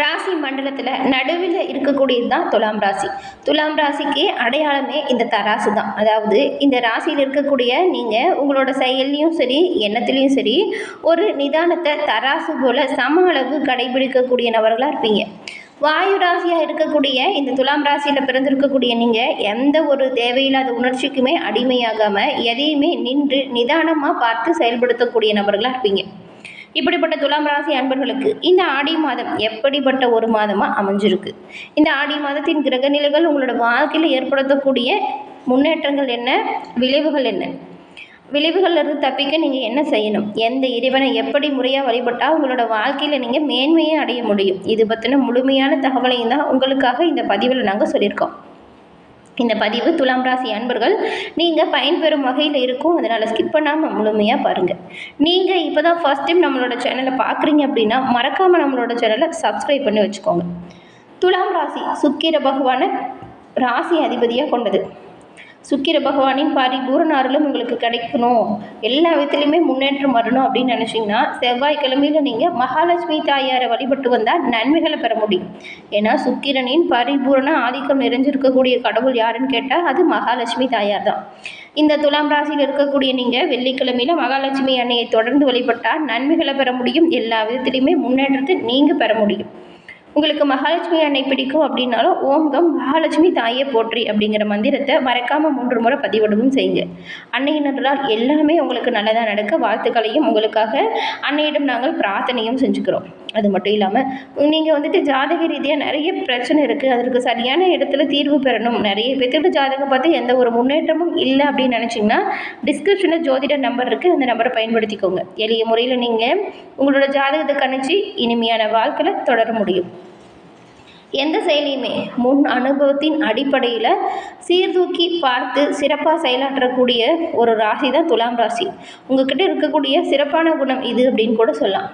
ராசி மண்டலத்தில் நடுவில் இருக்கக்கூடியது தான் துலாம் ராசி. துலாம் ராசிக்கு அடையாளமே இந்த தராசு தான். அதாவது இந்த ராசியில் இருக்கக்கூடிய நீங்கள் உங்களோட செயல்லையும் சரி எண்ணத்துலேயும் சரி ஒரு நிதானத்தை தராசு போல் சம அளவு கடைபிடிக்கக்கூடிய நபர்களாக இருப்பீங்க. வாயு ராசியாக இருக்கக்கூடிய இந்த துலாம் ராசியில் பிறந்திருக்கக்கூடிய நீங்கள் எந்த ஒரு தேவையில்லாத உணர்ச்சிக்குமே அடிமையாகாமல் எதையுமே நின்று நிதானமாக பார்த்து செயல்படுத்தக்கூடிய நபர்களாக இருப்பீங்க. இப்படிப்பட்ட துலாம் ராசி அன்பர்களுக்கு இந்த ஆடி மாதம் எப்படிப்பட்ட ஒரு மாதமாக அமைஞ்சிருக்கு? இந்த ஆடி மாதத்தின் கிரக நிலைகள் உங்களோட வாழ்க்கையில் ஏற்படுத்தக்கூடிய முன்னேற்றங்கள் என்ன? விளைவுகள் என்ன? விளைவுகளிலிருந்து தப்பிக்க நீங்கள் என்ன செய்யணும்? எந்த இறைவனை எப்படி முறையாக வழிபட்டால் உங்களோட வாழ்க்கையில் நீங்கள் மேன்மையை அடைய முடியும்? இது பற்றின முழுமையான தகவலையும் தான் உங்களுக்காக இந்த பதிவில் நாங்கள் சொல்லியிருக்கோம். இந்த பதிவு துலாம் ராசி அன்பர்கள் நீங்கள் பயன்பெறும் வகையில் இருக்கும். அதனால் ஸ்கிப் பண்ணாமல் முழுமையாக பாருங்கள் நீங்கள் இப்போ தான் ஃபஸ்ட் டைம் நம்மளோட சேனலை பார்க்குறீங்க அப்படின்னா மறக்காமல் நம்மளோட சேனலை சப்ஸ்கிரைப் பண்ணி வச்சுக்கோங்க. துலாம் ராசி சுக்கிர பகவானை ராசி அதிபதியாக கொண்டது. சுக்கிர பகவானின் பரிபூரண அருளும் உங்களுக்கு கிடைக்கணும். எல்லா விதத்துலையுமே முன்னேற்றம் வரணும் அப்படின்னு நினச்சிங்கன்னா செவ்வாய்க்கிழமையில் நீங்கள் மகாலட்சுமி தாயாரை வழிபட்டு வந்தால் நன்மைகளை பெற முடியும். ஏன்னா சுக்கிரனின் பரிபூரண ஆதிக்கம் நிறைஞ்சிருக்கக்கூடிய கடவுள் யாருன்னு கேட்டால் அது மகாலட்சுமி தாயார் தான். இந்த துலாம் ராசியில் இருக்கக்கூடிய நீங்கள் வெள்ளிக்கிழமையில் மகாலட்சுமி அன்னையை தொடர்ந்து வழிபட்டால் நன்மைகளை பெற முடியும். எல்லா விதத்துலையுமே முன்னேற்றத்தை நீங்கள் பெற முடியும். உங்களுக்கு மகாலட்சுமி அன்னை பிடிக்கும் அப்படின்னாலும் ஓங்கம் மகாலட்சுமி தாயே போற்றி அப்படிங்கிற மந்திரத்தை மறக்காமல் மூன்று முறை பதிவிடவும் செய்யுங்க. அன்னையினரால் எல்லாமே உங்களுக்கு நல்லதாக நடக்க வாழ்த்துக்களையும் உங்களுக்காக அன்னையிடம் நாங்கள் பிரார்த்தனையும் செஞ்சுக்கிறோம். அது மட்டும் இல்லாமல் நீங்கள் வந்துட்டு ஜாதக ரீதியாக நிறைய பிரச்சனை இருக்குது அதற்கு சரியான இடத்துல தீர்வு பெறணும். நிறைய பேர்த்துக்கு ஜாதகம் பார்த்து எந்த ஒரு முன்னேற்றமும் இல்லை அப்படின்னு நினச்சிங்கன்னா டிஸ்கிரிப்ஷனில் ஜோதிட நம்பர் இருக்குது அந்த நம்பரை பயன்படுத்திக்கோங்க. எளிய முறையில் நீங்கள் உங்களோட ஜாதகத்தை கணிச்சு இனிமையான வாழ்க்கையில் தொடர முடியும். எந்த செயலையுமே முன் அனுபவத்தின் அடிப்படையில் சீர்தூக்கி பார்த்து சிறப்பாக செயலாற்றக்கூடிய ஒரு ராசி தான் துலாம் ராசி. உங்ககிட்ட இருக்கக்கூடிய சிறப்பான குணம் இது அப்படின்னு கூட சொல்லலாம்.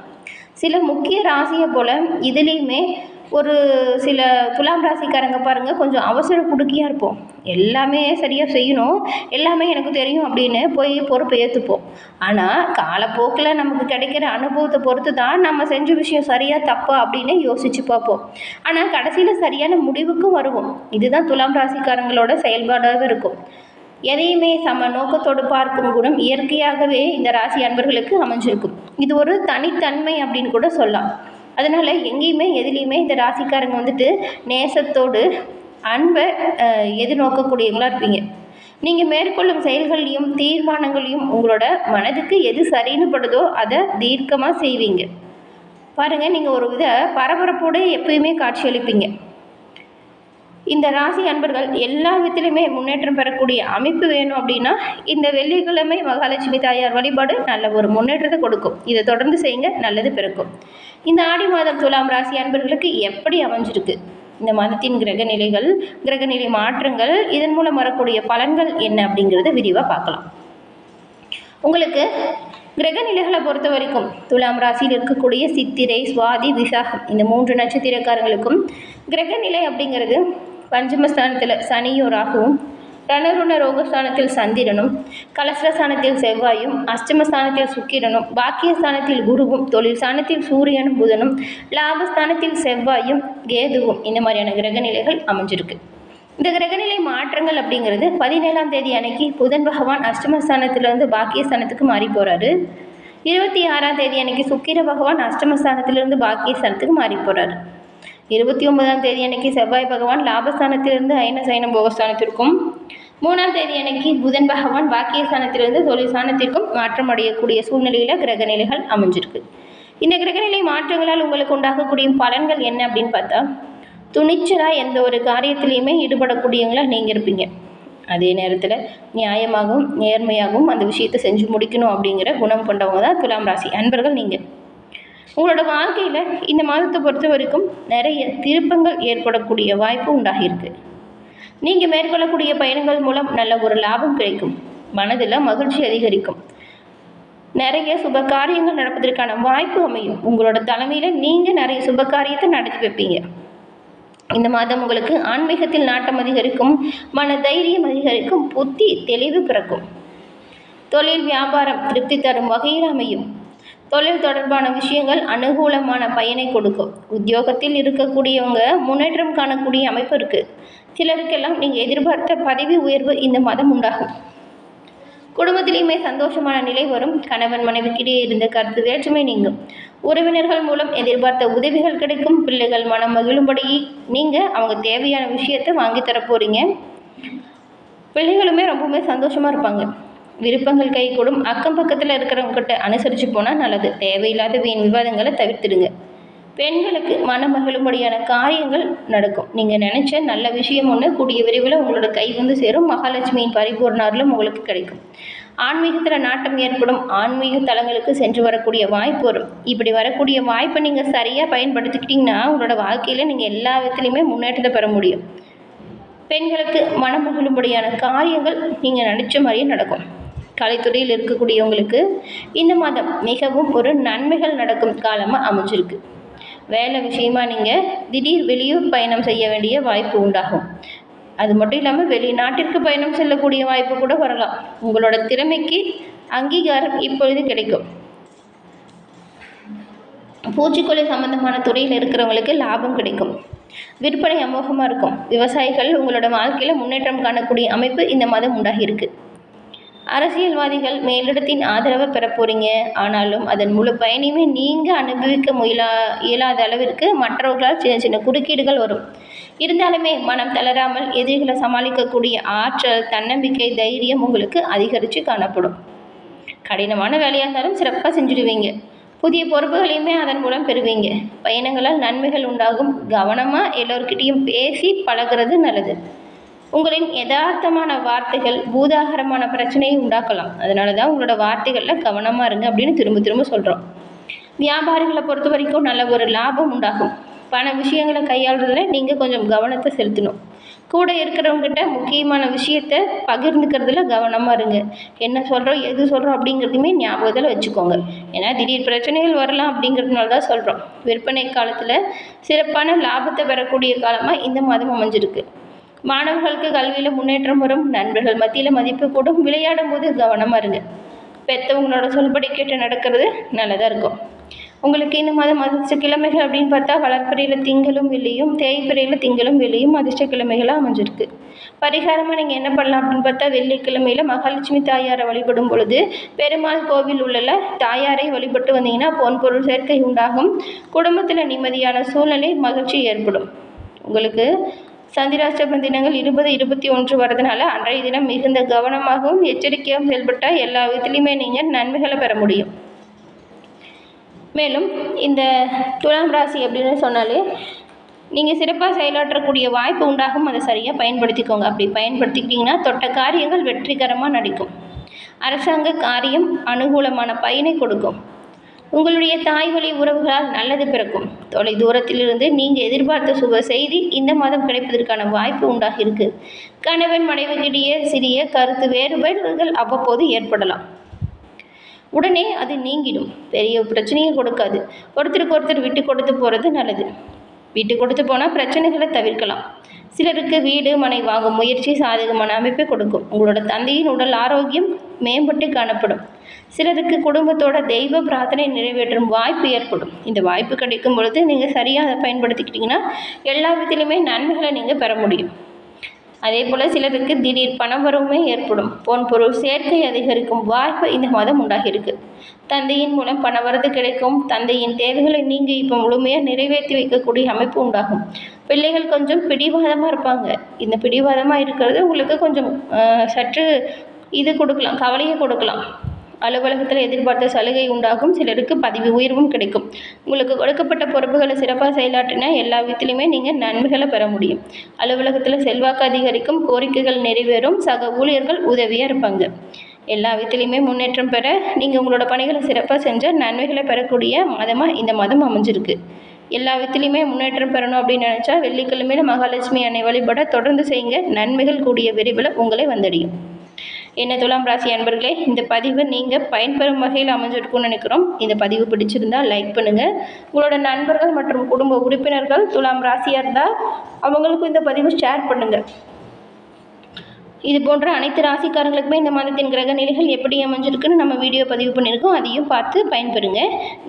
சில முக்கிய ராசியை போல் இதுலேயுமே ஒரு சில துலாம் ராசிக்காரங்க பாருங்கள் கொஞ்சம் அவசர குடுக்கியாக இருப்போம். எல்லாமே சரியாக செய்யணும். எல்லாமே எனக்கு தெரியும் அப்படின்னு போய் பொறுப்பை ஏற்றுப்போம் ஆனால் காலப்போக்கில் நமக்கு கிடைக்கிற அனுபவத்தை பொறுத்து தான் நம்ம செஞ்ச விஷயம் சரியாக தப்பா அப்படின்னு யோசித்து பார்ப்போம். ஆனால் கடைசியில் சரியான முடிவுக்கும் வருவோம். இதுதான் துலாம் ராசிக்காரங்களோட செயல்பாடாக இருக்கும். எதையுமே சம நோக்கத்தோடு பார்க்கும் குணம் இயற்கையாகவே இந்த ராசி அன்பர்களுக்கு அமைஞ்சிருக்கும். இது ஒரு தனித்தன்மை அப்படின்னு கூட சொல்லலாம். அதனால் எங்கேயுமே எதுலேயுமே இந்த ராசிக்காரங்க வந்துட்டு நேசத்தோடு அன்பை அஹ், எதிர்நோக்கக்கூடியவங்களா இருப்பீங்க. நீங்கள் மேற்கொள்ளும் செயல்களையும் தீர்மானங்களையும் உங்களோட மனதுக்கு எது சரின்னு படுதோ அதை தீர்க்கமாக செய்வீங்க. பாருங்கள் நீங்கள் ஒரு வித பரபரப்போடு எப்பயுமே காட்சியளிப்பீங்க இந்த ராசி அன்பர்கள் எல்லா விதத்திலுமே முன்னேற்றம் பெறக்கூடிய அமைப்பு வேணும் அப்படின்னா இந்த வெள்ளிக்கிழமை மகாலட்சுமி தாயார் வழிபாடு நல்ல ஒரு முன்னேற்றத்தை கொடுக்கும். இதை தொடர்ந்து செய்யுங்க நல்லது பிறக்கும். இந்த ஆடி மாதம் துலாம் ராசி அன்பர்களுக்கு எப்படி அமைஞ்சிருக்கு? இந்த மதத்தின் கிரக நிலைகள் கிரகநிலை மாற்றங்கள் இதன் மூலம் வரக்கூடிய பலன்கள் என்ன அப்படிங்கிறத விரிவாக பார்க்கலாம். உங்களுக்கு கிரக நிலைகளை பொறுத்த வரைக்கும் துலாம் ராசியில் இருக்கக்கூடிய சித்திரை சுவாதி விசாகம் இந்த மூன்று நட்சத்திரக்காரங்களுக்கும் கிரக நிலை அப்படிங்கிறது பஞ்சமஸ்தானத்தில் சனியும் ராகுவும் ரணருண ரோகஸ்தானத்தில் சந்திரனும் கலசரஸ்தானத்தில் செவ்வாயும் அஷ்டமஸ்தானத்தில் சுக்கிரனும் பாக்கியஸ்தானத்தில் குருவும் தொழில் ஸ்தானத்தில் சூரியனும் புதனும் லாபஸ்தானத்தில் செவ்வாயும் கேதுவும் இந்த மாதிரியான கிரகநிலைகள் அமைஞ்சிருக்கு. இந்த கிரகநிலை மாற்றங்கள் அப்படிங்கிறது பதினேழாம் தேதி அன்னைக்கு புதன் பகவான் அஷ்டமஸ்தானத்திலிருந்து பாக்கியஸ்தானத்துக்கு மாறி போகிறாரு இருபத்தி ஆறாம் தேதி அன்னைக்கு சுக்கிர பகவான் அஷ்டமஸ்தானத்திலிருந்து பாக்கியஸ்தானத்துக்கு மாறி போகிறாரு இருபத்தி ஒன்பதாம் தேதி அன்னைக்கு செவ்வாய் பகவான் லாபஸ்தானத்திலிருந்து ஐன சைன போகஸ்தானத்திற்கும் மூணாம் தேதி அன்னைக்கு புதன் பகவான் பாக்கியஸ்தானத்திலிருந்து தொழில்ஸ்தானத்திற்கும் மாற்றம் அடையக்கூடிய சூழ்நிலையில் கிரகநிலைகள் அமைஞ்சிருக்கு. இந்த கிரகநிலை மாற்றங்களால் உங்களுக்கு உண்டாகக்கூடிய பலன்கள் என்ன அப்படின்னு பார்த்தா துணிச்சலாக எந்த ஒரு காரியத்திலையுமே ஈடுபடக்கூடியவங்களா நீங்கள் இருப்பீங்க. அதே நேரத்தில் நியாயமாகவும் நேர்மையாகவும் அந்த விஷயத்தை செஞ்சு முடிக்கணும் அப்படிங்கிற குணம் கொண்டவங்க தான் துலாம் ராசி. அன்பர்கள் நீங்கள் உங்களோட வாழ்க்கையில் இந்த மாதத்தை பொறுத்த வரைக்கும் நிறைய திருப்பங்கள் ஏற்படக்கூடிய வாய்ப்பு உண்டாகியிருக்கு. நீங்கள் மேற்கொள்ளக்கூடிய பயணங்கள் மூலம் நல்ல ஒரு லாபம் கிடைக்கும். மனதில் மகிழ்ச்சி அதிகரிக்கும். நிறைய சுப காரியங்கள் நடப்பதற்கான வாய்ப்பு அமையும். உங்களோட தலைமையில் நீங்கள் நிறைய சுப காரியத்தை நடத்தி வைப்பீங்க. இந்த மாதம் உங்களுக்கு ஆன்மீகத்தில் நாட்டம் அதிகரிக்கும் மன தைரியம் அதிகரிக்கும் புத்தி தெளிவு பிறக்கும். தொழில் வியாபாரம் திருப்தி தரும் வகையில் அமையும். தொழில் தொடர்பான விஷயங்கள் அனுகூலமான பயனை கொடுக்கும். உத்தியோகத்தில் இருக்கக்கூடியவங்க முன்னேற்றம் காணக்கூடிய அமைப்பு இருக்குது சிலருக்கெல்லாம் நீங்கள் எதிர்பார்த்த பதவி உயர்வு இந்த மாதம் உண்டாகும். குடும்பத்திலையுமே சந்தோஷமான நிலை வரும். கணவன் மனைவிக்கிடையே இருந்த கருத்து வேற்றுமை நீங்கும். உறவினர்கள் மூலம் எதிர்பார்த்த உதவிகள் கிடைக்கும். பிள்ளைகள் மனம் மகிழும்படி நீங்கள் அவங்க தேவையான விஷயத்தை வாங்கி தர போகிறீங்க பிள்ளைகளுமே ரொம்பவுமே சந்தோஷமாக இருப்பாங்க. விருப்பங்கள் கைகூடும். அக்கம் பக்கத்தில் இருக்கிறவங்ககிட்ட அனுசரித்து போனால் நல்லது. தேவையில்லாத வீண் விவாதங்களை தவிர்த்துடுங்க. பெண்களுக்கு மனமகிழும்படியான காரியங்கள் நடக்கும். நீங்கள் நினச்ச நல்ல விஷயம் ஒன்று கூடிய விரைவில் உங்களோட கை வந்து சேரும். மகாலட்சுமியின் பரிபூர்ண அருளும் உங்களுக்கு கிடைக்கும். ஆன்மீகத்தில் நாட்டம் ஏற்படும். ஆன்மீக தலங்களுக்கு சென்று வரக்கூடிய வாய்ப்பு வரும். இப்படி வரக்கூடிய வாய்ப்பை நீங்கள் சரியாக பயன்படுத்திக்கிட்டிங்கன்னா உங்களோட வாழ்க்கையில் நீங்கள் எல்லா விதத்துலையுமே முன்னேற்றத்தை பெற முடியும். பெண்களுக்கு மனமகிழும்படியான காரியங்கள் நீங்கள் நினச்ச மாதிரியே நடக்கும். கலைத்துறையில் இருக்கக்கூடியவங்களுக்கு இந்த மாதம் மிகவும் ஒரு நன்மைகள் நடக்கும் காலமாக அமைஞ்சிருக்கு. வேலை விஷயமா நீங்கள் திடீர் வெளியூர் பயணம் செய்ய வேண்டிய வாய்ப்பு உண்டாகும். அது மட்டும் இல்லாமல் வெளிநாட்டிற்கு பயணம் செல்லக்கூடிய வாய்ப்பு கூட வரலாம். உங்களோட திறமைக்கு அங்கீகாரம் இப்பொழுது கிடைக்கும். பூச்சிக்கொல்லி சம்பந்தமான துறையில் இருக்கிறவங்களுக்கு லாபம் கிடைக்கும். விற்பனை அமோகமாக இருக்கும். விவசாயிகள் உங்களோட வாழ்க்கையில் முன்னேற்றம் காணக்கூடிய அமைப்பு இந்த மாதம் உண்டாகியிருக்கு அரசியல்வாதிகள் மேலிடத்தின் ஆதரவை பெற போகிறீங்க ஆனாலும் அதன் முழு பயனையுமே நீங்கள் அனுபவிக்க முயலா இயலாத அளவிற்கு மற்றவர்களால் சின்ன சின்ன குறுக்கீடுகள் வரும். இருந்தாலுமே மனம் தளராமல் எதிரிகளை சமாளிக்கக்கூடிய ஆற்றல் தன்னம்பிக்கை தைரியம் உங்களுக்கு அதிகரித்து காணப்படும். கடினமான வேலையாக இருந்தாலும் சிறப்பாக செஞ்சுடுவீங்க. புதிய பொறுப்புகளையுமே அதன் மூலம் பெறுவீங்க. பயணங்களால் நன்மைகள் உண்டாகும். கவனமாக எல்லோருக்கிட்டேயும் பேசி பழகிறது நல்லது. உங்களின் யதார்த்தமான வார்த்தைகள் பூதாகரமான பிரச்சனையை உண்டாக்கலாம். அதனால தான் உங்களோட வார்த்தைகளில் கவனமாக இருங்க அப்படின்னு திரும்ப திரும்ப சொல்கிறோம் வியாபாரிகளை பொறுத்த வரைக்கும் நல்ல ஒரு லாபம் உண்டாகும். பண விஷயங்களை கையாளுறதுல நீங்கள் கொஞ்சம் கவனத்தை செலுத்தணும். கூட இருக்கிறவங்ககிட்ட முக்கியமான விஷயத்த பகிர்ந்துக்கிறதுல கவனமாக இருங்க. என்ன சொல்கிறோம் எது சொல்கிறோம் அப்படிங்கிறதுமே ஞாபகத்தில் வச்சுக்கோங்க. ஏன்னா திடீர் பிரச்சனைகள் வரலாம் அப்படிங்கிறதுனால தான் சொல்கிறோம் விற்பனை காலத்தில் சிறப்பான லாபத்தை பெறக்கூடிய காலமாக இந்த மாதம் அமைஞ்சிருக்கு. மாணவர்களுக்கு கல்வியில் முன்னேற்றம் வரும். நண்பர்கள் மத்தியில் மதிப்பு கூடும். விளையாடும் போது கவனமாக இருங்க. பெற்றவங்களோட சொல்படி கேட்டு நடக்கிறது நல்லதாக இருக்கும். உங்களுக்கு இந்த மாதம் அதிர்ஷ்ட கிழமைகள் அப்படின்னு பார்த்தா வளர்ப்பிறையில் திங்களும் வெளியும் தேய்ப்பிறையில் திங்களும் வெளியும் அதிர்ஷ்ட கிழமைகளாக அமைஞ்சிருக்கு. பரிகாரமாக நீங்கள் என்ன பண்ணலாம் அப்படின்னு பார்த்தா வெள்ளிக்கிழமையில் மகாலட்சுமி தாயாரை வழிபடும் பொழுது பெருமாள் கோவில் உள்ள தாயாரை வழிபட்டு வந்தீங்கன்னா பொன் பொருள் சேர்க்கை உண்டாகும். குடும்பத்தில் நிம்மதியான சூழ்நிலை மகிழ்ச்சி ஏற்படும். உங்களுக்கு சந்திராஷ்டம தினங்கள் இருபது இருபத்தி ஒன்று வரதுனால அன்றைய தினம் மிகுந்த கவனமாகவும் எச்சரிக்கையாகவும் செயல்பட்டால் எல்லா விதத்துலையுமே நீங்கள் நன்மைகளை பெற முடியும். மேலும் இந்த துலாம் ராசி அப்படின்னு சொன்னாலே நீங்கள் சிறப்பாக செயலாற்றக்கூடிய வாய்ப்பு உண்டாகும். அதை சரியாக பயன்படுத்திக்கோங்க. அப்படி பயன்படுத்திக்கிட்டிங்கன்னா தொட்ட காரியங்கள் வெற்றிகரமாக நடிக்கும். அரசாங்க காரியம் அனுகூலமான பயனை கொடுக்கும். உங்களுடைய தாய் வழி உறவுகளால் நல்லது பிறக்கும். தொலை தூரத்திலிருந்து நீங்கள் எதிர்பார்த்த சுப செய்தி இந்த மாதம் கிடைப்பதற்கான வாய்ப்பு உண்டாகியிருக்கு. கணவன் மனைவிக்கிடையே சிறிய கருத்து வேறுபாடுகள் அவ்வப்போது ஏற்படலாம். உடனே அது நீங்கிடும். பெரிய பிரச்சனையை கொடுக்காது. ஒருத்தருக்கு ஒருத்தர் விட்டு கொடுத்து போகிறது நல்லது. விட்டு கொடுத்து போனால் பிரச்சனைகளை தவிர்க்கலாம். சிலருக்கு வீடு மனை வாங்கும் முயற்சி சாதகமான அமைப்பை கொடுக்கும். உங்களோட தந்தையின் உடல் ஆரோக்கியம் மேம்பட்டு காணப்படும். சிலருக்கு குடும்பத்தோட தெய்வ பிரார்த்தனை நிறைவேற்றும் வாய்ப்பு ஏற்படும். இந்த வாய்ப்பு கிடைக்கும் பொழுது நீங்கள் சரியாக அதை பயன்படுத்திக்கிட்டிங்கன்னா எல்லா விதத்திலுமே நன்மைகளை நீங்கள் பெற முடியும். அதே போல் சிலருக்கு திடீர் பணவரவுமே ஏற்படும். பொன் பொருள் சேர்க்கை அதிகரிக்கும் வாய்ப்பு இந்த மாதம் உண்டாகியிருக்கு. தந்தையின் மூலம் பணவரது கிடைக்கும். தந்தையின் தேவைகளை நீங்கள் இப்போ முழுமையாக நிறைவேற்றி வைக்கக்கூடிய அமைப்பு உண்டாகும். பிள்ளைகள் கொஞ்சம் பிடிவாதமாக இருப்பாங்க. இந்த பிடிவாதமாக இருக்கிறது உங்களுக்கு கொஞ்சம் சற்று இது கொடுக்கலாம் கவலையை கொடுக்கலாம். அலுவலகத்தில் எதிர்பார்த்த சலுகை உண்டாகும் சிலருக்கு பதவி உயர்வும் கிடைக்கும். உங்களுக்கு கொடுக்கப்பட்ட பொறுப்புகளை சிறப்பாக செயலாற்றினா எல்லா விதத்திலையுமே நீங்கள் நன்மைகளை பெற முடியும். அலுவலகத்தில் செல்வாக்கு அதிகரிக்கும் கோரிக்கைகள் நிறைவேறும் சக ஊழியர்கள் உதவியாக இருப்பாங்க. எல்லா விதத்திலையுமே முன்னேற்றம் பெற நீங்கள் உங்களோட பணிகளை சிறப்பாக செஞ்சால் நன்மைகளை பெறக்கூடிய மாதமாக இந்த மாதம் அமைஞ்சிருக்கு. எல்லா விதத்திலையுமே முன்னேற்றம் பெறணும் அப்படின்னு நினச்சா வெள்ளிக்கிழமையில மகாலட்சுமி அன்னை வழிபட தொடர்ந்து செய்யுங்க. நன்மைகள் கூடிய விரைவில் உங்களை வந்தடையும். என்ன துலாம் ராசி அன்பர்களே இந்த பதிவு நீங்கள் பயன்பெறும் வகையில் அமைஞ்சிருக்கும்னு நினைக்கிறோம். இந்த பதிவு பிடிச்சிருந்தால் லைக் பண்ணுங்கள் உங்களோட நண்பர்கள் மற்றும் குடும்ப உறுப்பினர்கள் துலாம் ராசியாக இருந்தால் அவங்களுக்கும் இந்த பதிவு ஷேர் பண்ணுங்கள் இது போன்ற அனைத்து ராசிக்காரங்களுக்குமே இந்த மாதத்தின் கிரக நிலைகள் எப்படி அமைஞ்சிருக்குன்னு நம்ம வீடியோ பதிவு பண்ணியிருக்கோம். அதையும் பார்த்து பயன்பெறுங்க.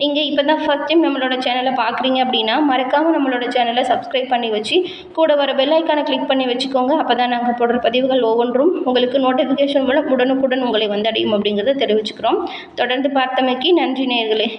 நீங்கள் இப்போ தான் ஃபஸ்ட் டைம் நம்மளோட சேனலை பார்க்குறீங்க அப்படின்னா மறக்காமல் நம்மளோட சேனலை சப்ஸ்கிரைப் பண்ணி வச்சு கூட வர பெல்லைக்கானை கிளிக் பண்ணி வச்சுக்கோங்க. அப்போ தான் நாங்கள் போடுற பதிவுகள் ஒவ்வொன்றும் உங்களுக்கு நோட்டிஃபிகேஷன் மூலம் உடனுக்குடன் உங்களை வந்தடையும் அப்படிங்கிறத தெரிவிச்சுக்கிறோம். தொடர்ந்து பார்த்தமைக்கு நன்றி நேர்களே